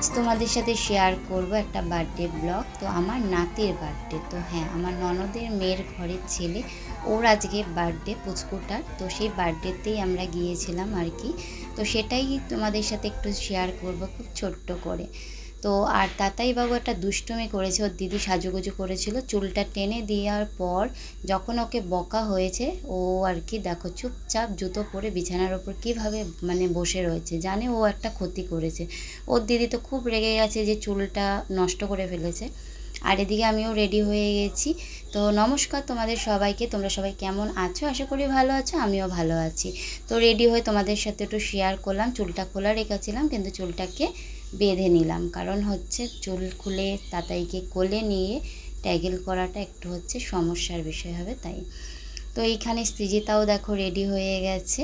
আজ তোমাদের সাথে শেয়ার করব একটা বার্থডে ব্লগ তো আমার নাতির বার্থডে তো হ্যাঁ আমার ননদের মেয়ের ঘরের ছেলে, ওর আজকে বার্থডে পুচকুটার। তো সেই বার্থডেতেই আমরা গিয়েছিলাম আর কি। তো সেটাই তোমাদের সাথে একটু শেয়ার করব খুব ছোট্ট করে। তো আর তাতাই বাবু একটা দুষ্টুমি করেছে, ওর দিদি সাজুগুজু করেছিল, চুলটা টেনে দেওয়ার পর যখন ওকে বকা হয়েছে, ও আর কি দেখো চুপচাপ জুতো পরে বিছানার ওপর কীভাবে মানে বসে রয়েছে, জানে ও একটা ক্ষতি করেছে। ওর দিদি তো খুব রেগে গেছে যে চুলটা নষ্ট করে ফেলেছে। আর এদিকে আমিও রেডি হয়ে গেছি। তো নমস্কার তোমাদের সবাইকে, তোমরা সবাই কেমন আছো? আশা করি ভালো আছো, আমিও ভালো আছি। তো রেডি হয়ে তোমাদের সাথে একটু শেয়ার করলাম, চুলটা খোলা রেখেছিলাম, কিন্তু চুলটাকে বেঁধে নিলাম। কারণ হচ্ছে চুল খুলে, তাতাইকে কোলে নিয়ে ট্যাগেল করাটা একটু হচ্ছে সমস্যার বিষয় হবে তাই। তো এইখানে সৃজিতাও দেখো রেডি হয়ে গেছে।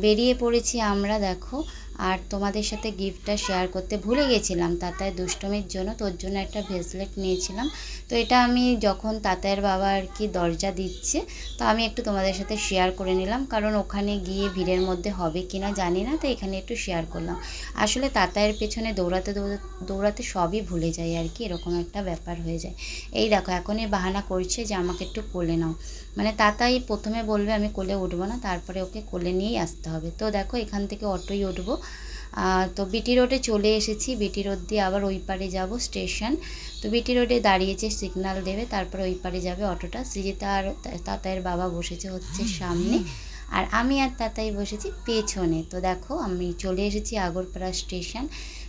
বেরিয়ে পড়েছি আমরা দেখো। আর তোমাদের সাথে গিফটটা শেয়ার করতে ভুলে গেছিলাম। তাতায় দুষ্টমির জন্য তোর জন্য একটা ভেসলেট নিয়েছিলাম। তো এটা আমি যখন তাতায়ের বাবা আর কি দরজা দিচ্ছে, তো আমি একটু তোমাদের সাথে শেয়ার করে নিলাম। কারণ ওখানে গিয়ে ভিড়ের মধ্যে হবে কি না জানি না, তো এখানে একটু শেয়ার করলাম। আসলে তাতায়ের পেছনে দৌড়াতে দৌড়াতে সবই ভুলে যাই আর কি, এরকম একটা ব্যাপার হয়ে যায়। এই দেখো, এখনই বাহানা করছে যে আমাকে একটু কোলে নাও। মানে তাতাই প্রথমে বলবে, আমি কোলে উঠবো না, তারপরে ওকে কোলে নিয়েই আসতে হবে। তো দেখো, এখান থেকে অটোই উঠবো। তো বিটি রোডে চলে এসেছি। বিটি রোড দিয়ে আবার ওই পারে যাব স্টেশন তো বিটি রোডে দাঁড়িয়েছে সিগনাল দেবে তারপর ওই পারে যাবে অটোটা। সৃজিতা আর তাতায়ের বাবা বসেছে হচ্ছে সামনে। আর আমি আর তাতাই বসেছি পেছনে। তো দেখো আমি চলে এসেছি আগরপাড়া স্টেশন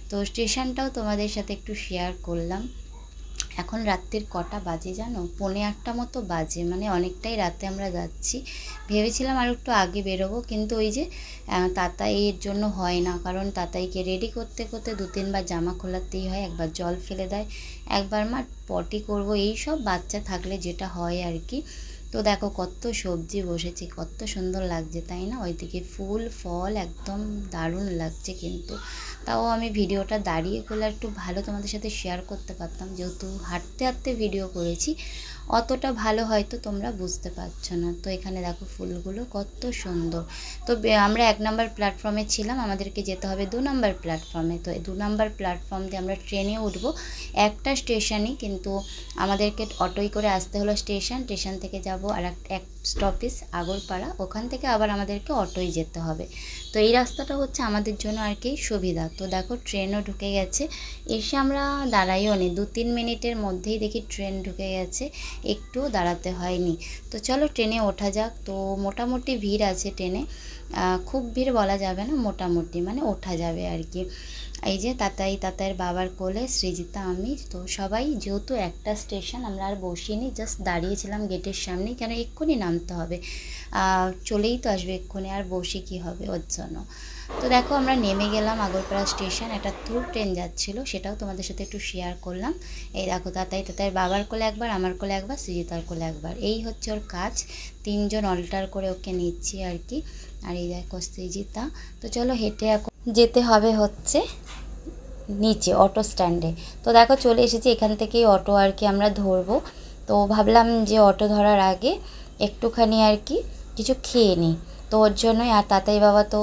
তো স্টেশনটাও তোমাদের সাথে একটু শেয়ার করলাম। এখন রাত্রির কটা বাজে জানো? পৌনে আটটা মতো বাজে মানে অনেকটাই রাতে আমরা যাচ্ছি। ভেবেছিলাম আর একটু আগে বেরোবো, কিন্তু ওই যে তাতা এর জন্য হয় না, কারণ তাতাইকে রেডি করতে করতে দু তিনবার জামা খোলাতেই হয়, একবার জল ফেলে দেয়, একবার মা পটি করব, এই সব বাচ্চা থাকলে যেটা হয় আর কি। তো দেখো কত সবজি বসেছে, কত সুন্দর লাগছে, তাই না? ওইদিকে ফুল, ফল একদম দারুণ লাগছে কিন্তু। তাও আমি ভিডিওটা দাঁড়িয়ে করলে একটু ভালো তোমাদের সাথে শেয়ার করতে পারতাম। যেহেতু হাঁটতে হাঁটতে ভিডিও করেছি অতটা ভালো হয়তো তোমরা বুঝতে পারছ না। তো এখানে দেখো ফুলগুলো কত সুন্দর। তো আমরা এক নম্বর প্ল্যাটফর্মে ছিলাম, আমাদেরকে যেতে হবে দু নম্বর প্ল্যাটফর্মে তো দু নম্বর প্ল্যাটফর্ম দিয়ে আমরা ট্রেনে উঠবো। একটা স্টেশনই কিন্তু আমাদেরকে অটোই করে আসতে হলো স্টেশন স্টেশন থেকে যাব আর এক- স্টপেজ আগরপাড়া, ওখান থেকে আবার আমাদেরকে অটোই যেতে হবে। তো এই রাস্তাটা হচ্ছে আমাদের জন্য আর কি সুবিধা। তো দেখো ট্রেনও ঢুকে গেছে। এসে আমরা দাঁড়াইও নি। দু তিন মিনিটের মধ্যেই দেখি ট্রেন ঢুকে গেছে। একটুও দাঁড়াতে হয়নি। তো চলো ট্রেনে ওঠা যাক। তো মোটামুটি ভিড় আছে ট্রেনে। খুব ভিড় বলা যাবে না, মোটামুটি মানে ওঠা যাবে আর কি। এই যে তাতাই তাতাইয়ের বাবার কোলে সৃজিতা আমি তো সবাই যেহেতু একটা স্টেশন আমরা আর বসিনি জাস্ট দাঁড়িয়েছিলাম গেটের সামনে, কেন এক্ষুনি নামতে হবে? চলেই তো আসবে এক্ষুনি, আর বসে কি হবে ওর জন্য? তো দেখো, আমরা নেমে গেলাম আগরপাড়া স্টেশন একটা থ্রু ট্রেন যাচ্ছিল, সেটাও তোমাদের সাথে একটু শেয়ার করলাম। এই দেখো, তাতাই তাতাইয়ের বাবার কোলে একবার, আমার কোলে একবার সৃজিতার কোলে একবার। এই হচ্ছে ওর কাজ, তিনজন অল্টার করে ওকে নিচ্ছি আর কি। আর এই দেখো সৃজিতা তো চলো হেঁটে এখন যেতে হবে হচ্ছে। নিচে অটো স্ট্যান্ডে তো দেখো চলে এসেছি, এখান থেকেই অটো আর কি আমরা ধরবো। তো ভাবলাম যে অটো ধরার আগে একটুখানি আর কি কিছু খেয়ে নিই। তো ওর জন্যই, আর তাতাই বাবা তো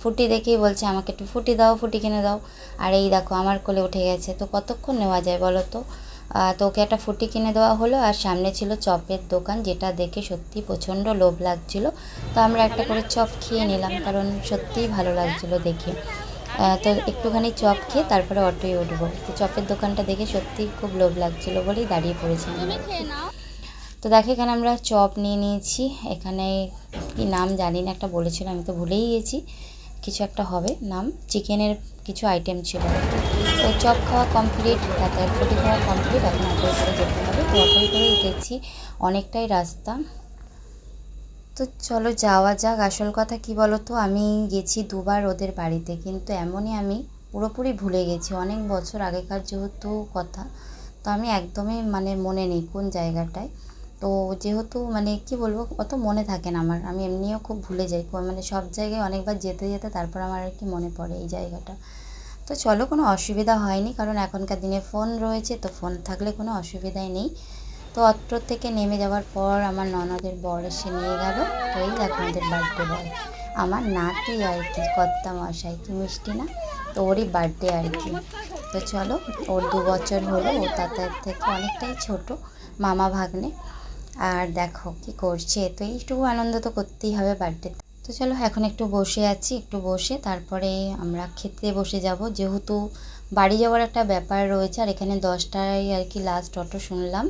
ফুটি দেখেই বলছে, আমাকে একটু ফুটি দাও, ফুটি কিনে দাও। আর এই দেখো, আমার কোলে উঠে গেছে। তো কতক্ষণ নেওয়া যায় বলো তো? তো ওকে একটা ফুটি কিনে দেওয়া হলো, আর সামনে ছিল চপের দোকান, যেটা দেখে সত্যি প্রচণ্ড লোভ লাগছিল। তো আমরা একটা করে চপ খেয়ে নিলাম, কারণ সত্যিই ভালো লাগছিল দেখে। তো একটুখানি চপ খেয়ে তারপরে অটোয় উঠবো। তো চপের দোকানটা দেখে সত্যিই খুব লোভ লাগছিল বলেই দাঁড়িয়ে পড়েছিলাম। তো দেখো এখানে আমরা চপ নিয়ে নিয়েছি। এখানে কি নাম জানি না একটা বলেছিল আমি তো ভুলেই গেছি। কিছু একটা হবে নাম চিকেনের কিছু আইটেম ছিল। তো চপ খাওয়া কমপ্লিট ফুটি খাওয়া কমপ্লিট এখন অটোয় করে যেতে হবে। তো অটোয় করেই গেছি অনেকটাই রাস্তা। তো চলো যাওয়া যাক। আসল কথা কি বলো তো আমি গেছি দুবার ওদের বাড়িতে, কিন্তু এমনই আমি পুরোপুরি ভুলে গেছি। অনেক বছর আগেকার যেহেতু কথা, তো আমি একদমই মানে মনে নেই কোন জায়গাটায়। তো যেহেতু মানে কি বলব, অত মনে থাকে না আমার। আমি এমনিও খুব ভুলে যাই। মানে সব জায়গায় অনেকবার যেতে যেতে তারপর আমার আর কি মনে পড়ে এই জায়গাটা। তো চলো, কোনো অসুবিধা হয়নি, কারণ এখনকার দিনে ফোন রয়েছে, তো ফোন থাকলে কোনো অসুবিধাই নেই। তো অত্র থেকে নেমে যাওয়ার পর আমার ননদের বর এসে নিয়ে গেল। তো এই দেখো আমাদের বার্থডে বয়। আমার নাতি আর কি, কর্তা মশাই, কি মিষ্টি না? তো ওরই বার্থডে আর কি। তো চলো, ওর দু বছর হলো, ও তাদের থেকে অনেকটাই ছোট, মামা ভাগ্নে। আর দেখো কি করছে, তো এইটুকু আনন্দ তো করতেই হবে বার্থডেতে। তো চলো, এখন একটু বসে আছি, একটু বসে, তারপরে আমরা খেতে বসে যাব। যেহেতু বাড়ি যাওয়ার একটা ব্যাপার রয়েছে, আর এখানে দশটায় আর কি লাস্ট অটো শুনলাম।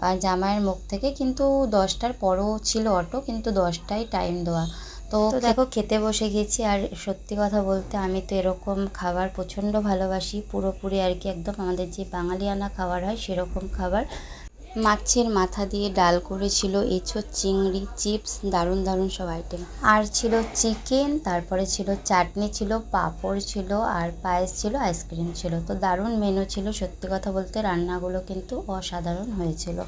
আর জামাইয়ের মুখ থেকে কিন্তু দশটার পরও ছিল অটো কিন্তু দশটায় টাইম দেওয়া। তো দেখো খেতে বসে গেছি আর সত্যি কথা বলতে আমি তো এরকম খাবার প্রচণ্ড ভালোবাসি। পুরোপুরি আর কি একদম আমাদের যে বাঙালিয়ানা খাবার হয় সেরকম খাবার। মাছের মাথা দিয়ে ডাল করেছিল এঁচোড় চিংড়ি, চিপস, দারুণ দারুণ সব আইটেম আর ছিল চিকেন তারপরে ছিল চাটনি ছিল, পাঁপড় ছিল, আর পায়েস ছিল আইসক্রিম ছিল। তো দারুণ মেনু ছিল, সত্যি কথা বলতে রান্নাগুলো কিন্তু অসাধারণ হয়েছিল।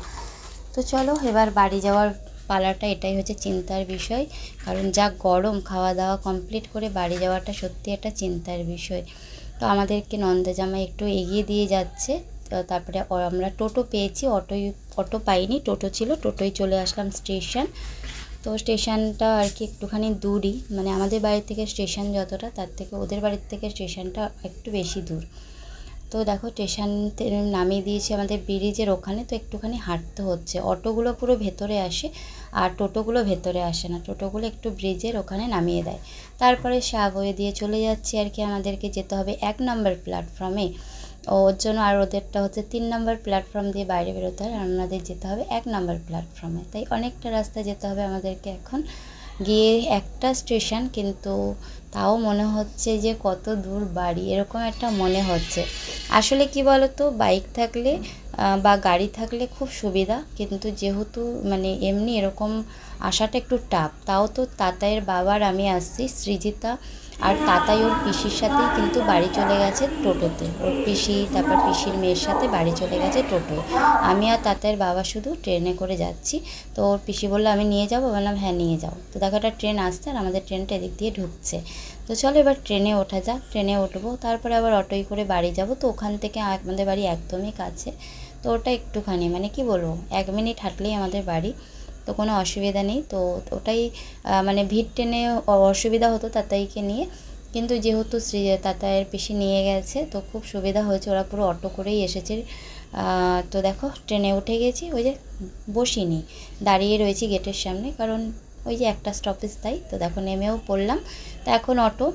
তো চলো, এবার বাড়ি যাওয়ার পালাটা এটাই হচ্ছে চিন্তার বিষয়। কারণ যা গরম খাওয়া দাওয়া কমপ্লিট করে বাড়ি যাওয়াটা সত্যি একটা চিন্তার বিষয়। তো আমাদেরকে নন্দজামাই একটু এগিয়ে দিয়ে যাচ্ছে। তারপরে আমরা টোটো পেয়েছি, অটোই, অটো পাইনি, টোটো ছিল, টোটোই চলে আসলাম স্টেশন। তো স্টেশনটা আর কি একটুখানি দূরই মানে আমাদের বাড়ি থেকে স্টেশন যতটা, তার থেকে ওদের বাড়ির থেকে স্টেশনটা একটু বেশি দূর। তো দেখো স্টেশন নামিয়ে দিয়েছে আমাদের ব্রিজের ওখানে, তো একটুখানি হাঁটতে হচ্ছে। অটোগুলো পুরো ভেতরে আসে, আর টোটোগুলো ভেতরে আসে না। টোটোগুলো একটু ব্রিজের ওখানে নামিয়ে দেয়। তারপরে সাবওয়ে দিয়ে চলে যাচ্ছি আর কি আমাদেরকে যেতে হবে এক নম্বর প্ল্যাটফর্মে। ওর জন্য আর ওদেরটা হচ্ছে তিন নম্বর প্ল্যাটফর্ম দিয়ে বাইরে বেরোতে হয়। আর ওনাদের যেতে হবে এক নম্বর প্ল্যাটফর্মে তাই অনেকটা রাস্তা যেতে হবে আমাদেরকে এখন। গিয়ে একটা স্টেশন কিন্তু তাও মনে হচ্ছে যে কত দূর বাড়ি, এরকম একটা মনে হচ্ছে। আসলে কি বলতো বাইক থাকলে বা গাড়ি থাকলে খুব সুবিধা। কিন্তু যেহেতু মানে এমনি এরকম আসাটা একটু টাফ তাও তো তাতাইয়ের বাবার আমি আসছি, সৃজিতা আর তাতাই ওর পিসির সাথেই কিন্তু বাড়ি চলে গেছে টোটোতে। ওর পিসি, তারপর পিসির মেয়ের সাথে বাড়ি চলে গেছে টোটো আমি আর তাতাইয়ের বাবা শুধু ট্রেনে করে যাচ্ছি। তো ওর পিসি বলল, আমি নিয়ে যাব? বললাম হ্যাঁ নিয়ে যাও। তো দেখো একটা ট্রেন আসছে আর আমাদের ট্রেনটা এদিক দিয়ে ঢুকছে। তো চলো এবার ট্রেনে ওঠা যাক। ট্রেনে উঠবো, তারপরে আবার অটোয় করে বাড়ি যাব। তো ওখান থেকে আমাদের বাড়ি একদমই কাছে। তো ওটা একটুখানি মানে কি বলব, এক মিনিট হাঁটলেই আমাদের বাড়ি, তো কোনো অসুবিধা নেই। তো ওটাই মানে ভিড় টেনে অসুবিধা হতো তাতাইকে নিয়ে, কিন্তু যেহেতু শ্রী তাতায়ের পিসি নিয়ে গেছে, তো খুব সুবিধা হয়েছে, ওরা পুরো অটো করেই এসেছে। তো দেখো, ট্রেনে উঠে গেছি, ওই যে বসিনি, দাঁড়িয়ে রয়েছি গেটের সামনে, কারণ ওই যে একটা স্টপেজ তাই, তো দেখো নেমেও পড়লাম। তো এখন অটো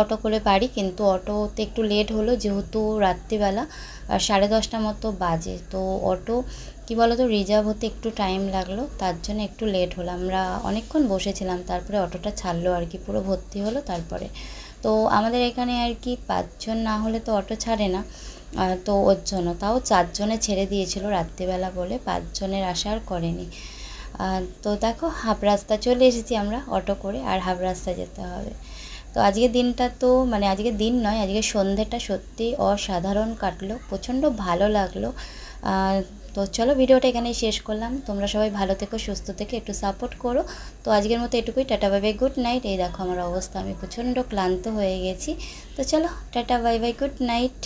অটো করে বাড়ি, কিন্তু অটোতে একটু লেট হলো যেহেতু রাত্রিবেলা সাড়ে দশটা মতো বাজে। তো অটো, কি বলো তো রিজার্ভ হতে একটু টাইম লাগল, তার জন্য একটু লেট হলো। আমরা অনেকক্ষণ বসেছিলাম, তারপরে অটোটা ছাড়লো আর কি, পুরো ভর্তি হলো তারপরে। তো আমাদের এখানে আর কি পাঁচজন না হলে তো অটো ছাড়ে না তো ওর জন্য। তাও চারজনে ছেড়ে দিয়েছিল রাত্রিবেলা বলে, পাঁচজনের আশা আর করেনি। তো দেখো, হাফ রাস্তা চলে এসেছি আমরা অটো করে, আর হাফ রাস্তা যেতে হবে। তো আজকে দিনটা তো মানে আজকে দিন নয় আজকে সন্ধেটা সত্যি অসাধারণ কাটলো, প্রচণ্ড ভালো লাগল। তো চলো ভিডিওটা এখানেই শেষ করলাম। তোমরা সবাই ভালো থেকো, সুস্থ থেকে, একটু সাপোর্ট করো। তো আজকের মতো এটুকুই, tata bye bye good night এই দেখো আমার অবস্থা, আমি প্রচণ্ড ক্লান্ত হয়ে গেছি। তো চলো, tata bye bye good night